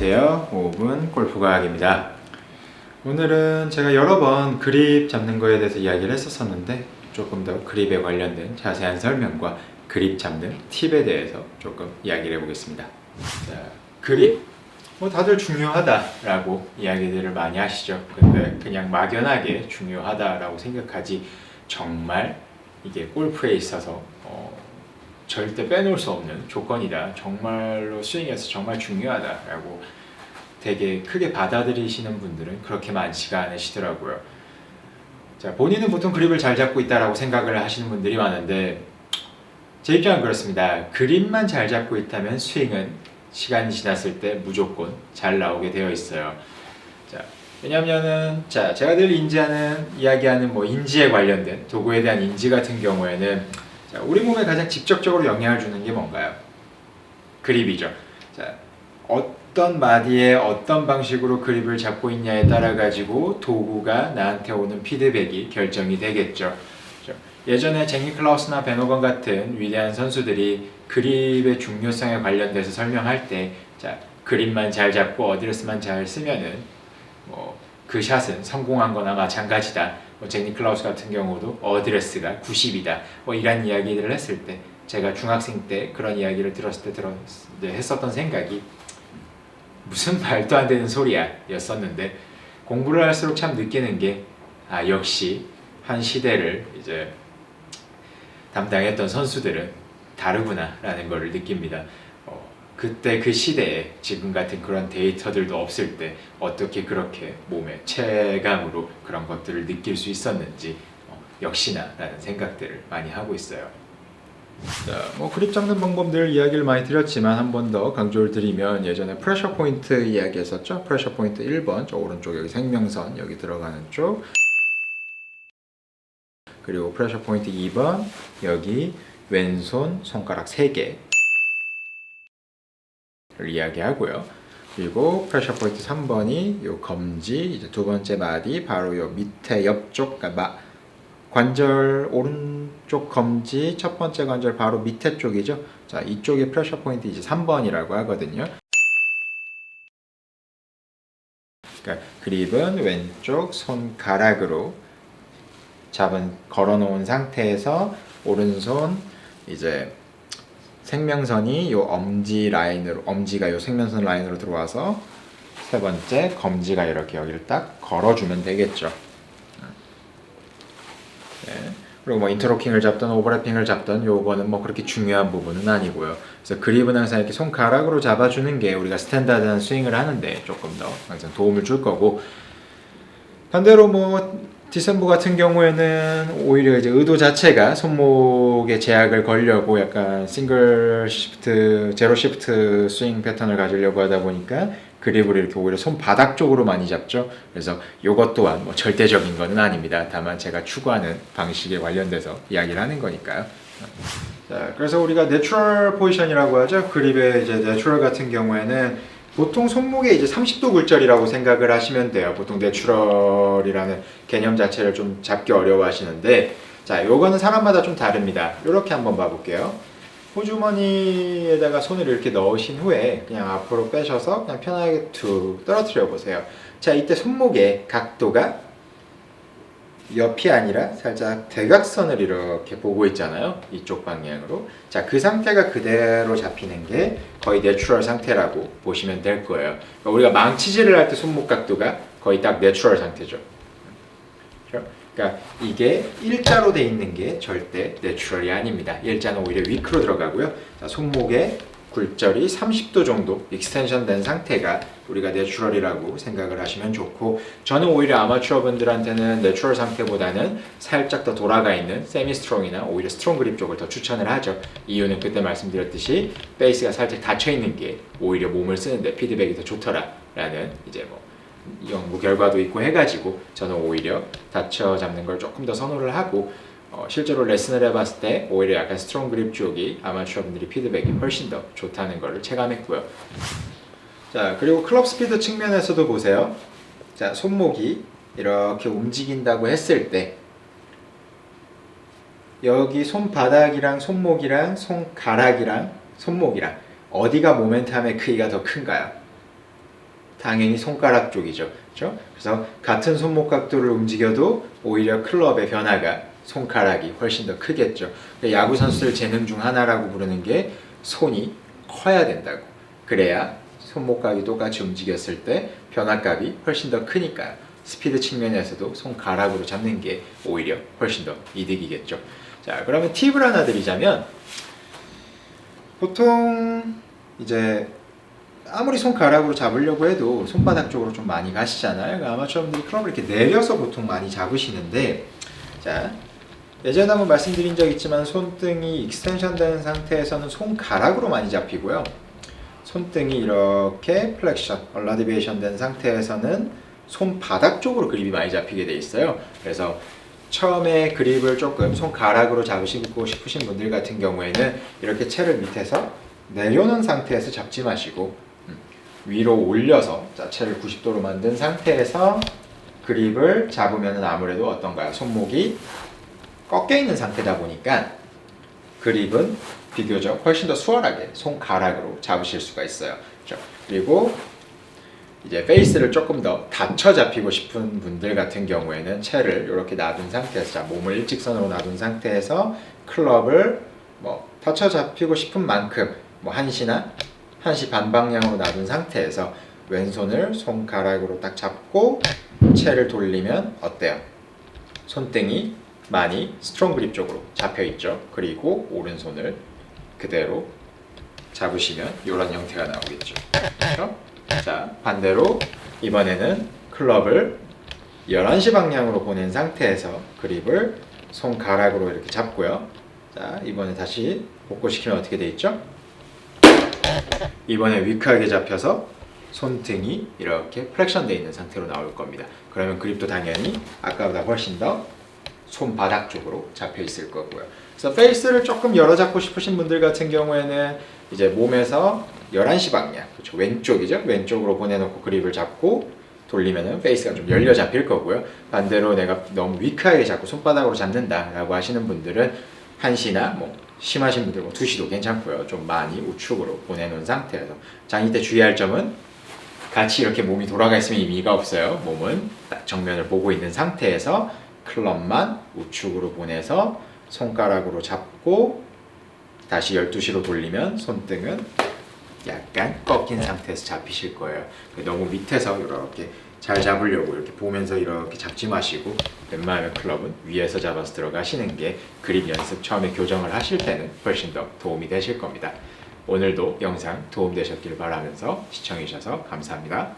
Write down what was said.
안녕하세요. 5분 골프 과학입니다. 오늘은 제가 여러 번 그립 잡는 거에 대해서 이야기를 했었었는데 조금 더 그립에 관련된 자세한 설명과 그립 잡는 팁에 대해서 조금 이야기를 해보겠습니다. 자, 그립. 뭐 다들 중요하다라고 이야기들을 많이 하시죠. 근데 그냥 막연하게 중요하다라고 생각하지 정말 이게 골프에 있어서 어, 절대 빼놓을 수 없는 조건이다. 정말로 스윙에서 정말 중요하다라고 되게 크게 받아들이시는 분들은 그렇게 많지가 않으시더라고요. 자, 본인은 보통 그립을 잘 잡고 있다라고 생각을 하시는 분들이 많은데 제 입장은 그렇습니다. 그립만 잘 잡고 있다면 스윙은 시간이 지났을 때 무조건 잘 나오게 되어 있어요. 자, 왜냐면은 자, 제가 늘 인지하는 이야기하는 뭐 인지에 관련된 도구에 대한 인지 같은 경우에는 자, 우리 몸에 가장 직접적으로 영향을 주는 게 뭔가요? 그립이죠. 자, 어떤 마디에 어떤 방식으로 그립을 잡고 있냐에 따라 가지고 도구가 나한테 오는 피드백이 결정이 되겠죠. 예전에 제니 클라우스나 베노건 같은 위대한 선수들이 그립의 중요성에 관련돼서 설명할 때, 자, 그립만 잘 잡고 어드레스만 잘 쓰면은 뭐 그 샷은 성공한 거나 마찬가지다. 뭐 제니 클라우스 같은 경우도 어드레스가 90이다. 뭐 이런 이야기들을 했을 때 제가 중학생 때 그런 이야기를 들었을 때 들었 네, 했었던 생각이 무슨 말도 안 되는 소리야 였었는데 공부를 할수록 참 느끼는 게 아 역시 한 시대를 이제 담당했던 선수들은 다르구나라는 것을 느낍니다. 어, 그때 그 시대에 지금 같은 그런 데이터들도 없을 때 어떻게 그렇게 몸의 체감으로 그런 것들을 느낄 수 있었는지 어, 역시나 라는 생각들을 많이 하고 있어요. 자, 뭐 그립 잡는 방법들 이야기를 많이 드렸지만 한 번 더 강조를 드리면 예전에 프레셔 포인트 이야기 했었죠. 프레셔 포인트 1번 저 오른쪽 여기 생명선 여기 들어가는 쪽 그리고 프레셔 포인트 2번 여기 왼손 손가락 3개 를 이야기하고요. 그리고 프레셔 포인트 3번이 요 검지 이제 두 번째 마디 바로 요 밑에 옆쪽 그러니까 마, 관절 오른쪽 검지 첫 번째 관절 바로 밑에 쪽이죠. 자 이쪽에 프레셔 포인트 이제 3번이라고 하거든요. 그러니까 그립은 왼쪽 손가락으로 잡은 걸어 놓은 상태에서 오른손 이제 생명선이 요 엄지 라인으로 엄지가 요 생명선 라인으로 들어와서 세 번째 검지가 이렇게 여기를 딱 걸어주면 되겠죠. 네. 그리고 뭐 인터로킹을 잡던 오버래핑을 잡던 요거는 뭐 그렇게 중요한 부분은 아니고요. 그래서 그립은 항상 이렇게 손가락으로 잡아주는 게 우리가 스탠다드한 스윙을 하는데 조금 더 항상 도움을 줄 거고 반대로 뭐 디셈버 같은 경우에는 오히려 이제 의도 자체가 손목에 제약을 걸려고 약간 싱글 시프트, 제로 시프트 스윙 패턴을 가지려고 하다 보니까 그립을 이렇게 오히려 손바닥 쪽으로 많이 잡죠. 그래서 이것 또한 뭐 절대적인 것은 아닙니다. 다만 제가 추구하는 방식에 관련돼서 이야기를 하는 거니까요. 자, 그래서 우리가 내추럴 포지션이라고 하죠. 그립의 이제 내추럴 같은 경우에는 보통 손목에 이제 30도 굴절이라고 생각을 하시면 돼요. 보통 내추럴이라는 개념 자체를 좀 잡기 어려워 하시는데, 자, 요거는 사람마다 좀 다릅니다. 이렇게 한번 봐 볼게요. 호주머니에다가 손을 이렇게 넣으신 후에 그냥 앞으로 빼셔서 그냥 편하게 툭 떨어뜨려 보세요. 자, 이때 손목의 각도가 옆이 아니라 살짝 대각선을 이렇게 보고 있잖아요. 이쪽 방향으로. 자, 그 상태가 그대로 잡히는 게 거의 내추럴 상태라고 보시면 될 거예요. 그러니까 우리가 망치질을 할 때 손목 각도가 거의 딱 내추럴 상태죠. 그러니까 이게 일자로 돼 있는 게 절대 내추럴이 아닙니다. 일자는 오히려 위크로 들어가고요. 자, 손목에 굴절이 30도 정도 익스텐션 된 상태가 우리가 내추럴이라고 생각을 하시면 좋고 저는 오히려 아마추어 분들한테는 내추럴 상태보다는 살짝 더 돌아가 있는 세미 스트롱이나 오히려 스트롱 그립 쪽을 더 추천을 하죠. 이유는 그때 말씀드렸듯이 베이스가 살짝 닫혀 있는 게 오히려 몸을 쓰는데 피드백이 더 좋더라 라는 이제 뭐 연구 결과도 있고 해가지고 저는 오히려 닫혀 잡는 걸 조금 더 선호를 하고 어, 실제로 레슨을 해봤을 때 오히려 약간 스트롱 그립 쪽이 아마추어 분들이 피드백이 훨씬 더 좋다는 것을 체감했고요. 자 그리고 클럽 스피드 측면에서도 보세요. 자 손목이 이렇게 움직인다고 했을 때 여기 손바닥이랑 손목이랑 손가락이랑 손목이랑 어디가 모멘텀의 크기가 더 큰가요? 당연히 손가락 쪽이죠. 그렇죠? 그래서 같은 손목 각도를 움직여도 오히려 클럽의 변화가 손가락이 훨씬 더 크겠죠. 그러니까 야구 선수들 재능 중 하나라고 부르는 게 손이 커야 된다고. 그래야 손목각이 똑같이 움직였을 때 변화값이 훨씬 더 크니까요. 스피드 측면에서도 손가락으로 잡는 게 오히려 훨씬 더 이득이겠죠. 자, 그러면 팁을 하나 드리자면 보통 이제 아무리 손가락으로 잡으려고 해도 손바닥 쪽으로 좀 많이 가시잖아요. 그러니까 아마추어분들이 클럽을 이렇게 내려서 보통 많이 잡으시는데 자 예전에 한번 말씀드린 적 있지만 손등이 익스텐션 되는 상태에서는 손가락으로 많이 잡히고요. 손등이 이렇게 플렉션, 얼라디베이션 된 상태에서는 손바닥 쪽으로 그립이 많이 잡히게 돼 있어요. 그래서 처음에 그립을 조금 손가락으로 잡으시고 싶으신 분들 같은 경우에는 이렇게 채를 밑에서 내려놓은 상태에서 잡지 마시고 음, 위로 올려서 자, 채를 90도로 만든 상태에서 그립을 잡으면 아무래도 어떤가요? 손목이 꺾여 있는 상태다 보니까 그립은 비교적 훨씬 더 수월하게 손가락으로 잡으실 수가 있어요. 그렇죠? 그리고 이제 페이스를 조금 더 닫혀 잡히고 싶은 분들 같은 경우에는 채를 이렇게 놔둔 상태에서 자, 몸을 일직선으로 놔둔 상태에서 클럽을 뭐 닫혀 잡히고 싶은 만큼 뭐 한시나 한시 반 방향으로 놔둔 상태에서 왼손을 손가락으로 딱 잡고 채를 돌리면 어때요? 손등이 많이 스트롱 그립 쪽으로 잡혀 있죠. 그리고 오른손을 그대로 잡으시면 이런 형태가 나오겠죠. 그렇죠? 자, 반대로 이번에는 클럽을 11시 방향으로 보낸 상태에서 그립을 손가락으로 이렇게 잡고요. 자, 이번에 다시 복구시키면 어떻게 돼 있죠? 이번에 위크하게 잡혀서 손등이 이렇게 플렉션 돼 있는 상태로 나올 겁니다. 그러면 그립도 당연히 아까보다 훨씬 더 손바닥 쪽으로 잡혀 있을 거고요. 그래서 페이스를 조금 열어 잡고 싶으신 분들 같은 경우에는 이제 몸에서 11시 방향, 그렇죠. 왼쪽이죠. 왼쪽으로 보내놓고 그립을 잡고 돌리면은 페이스가 좀 열려 잡힐 거고요. 반대로 내가 너무 위크하게 잡고 손바닥으로 잡는다라고 하시는 분들은 한시나 뭐 심하신 분들 뭐 두시도 괜찮고요. 좀 많이 우측으로 보내놓은 상태에서 자 이때 주의할 점은 같이 이렇게 몸이 돌아가 있으면 의미가 없어요. 몸은 딱 정면을 보고 있는 상태에서 클럽만 우측으로 보내서 손가락으로 잡고 다시 12시로 돌리면 손등은 약간 꺾인 상태에서 잡히실 거예요. 너무 밑에서 이렇게 잘 잡으려고 이렇게 보면서 이렇게 잡지 마시고 웬만하면 클럽은 위에서 잡아서 들어가시는 게 그립 연습 처음에 교정을 하실 때는 훨씬 더 도움이 되실 겁니다. 오늘도 영상 도움되셨길 바라면서 시청해주셔서 감사합니다.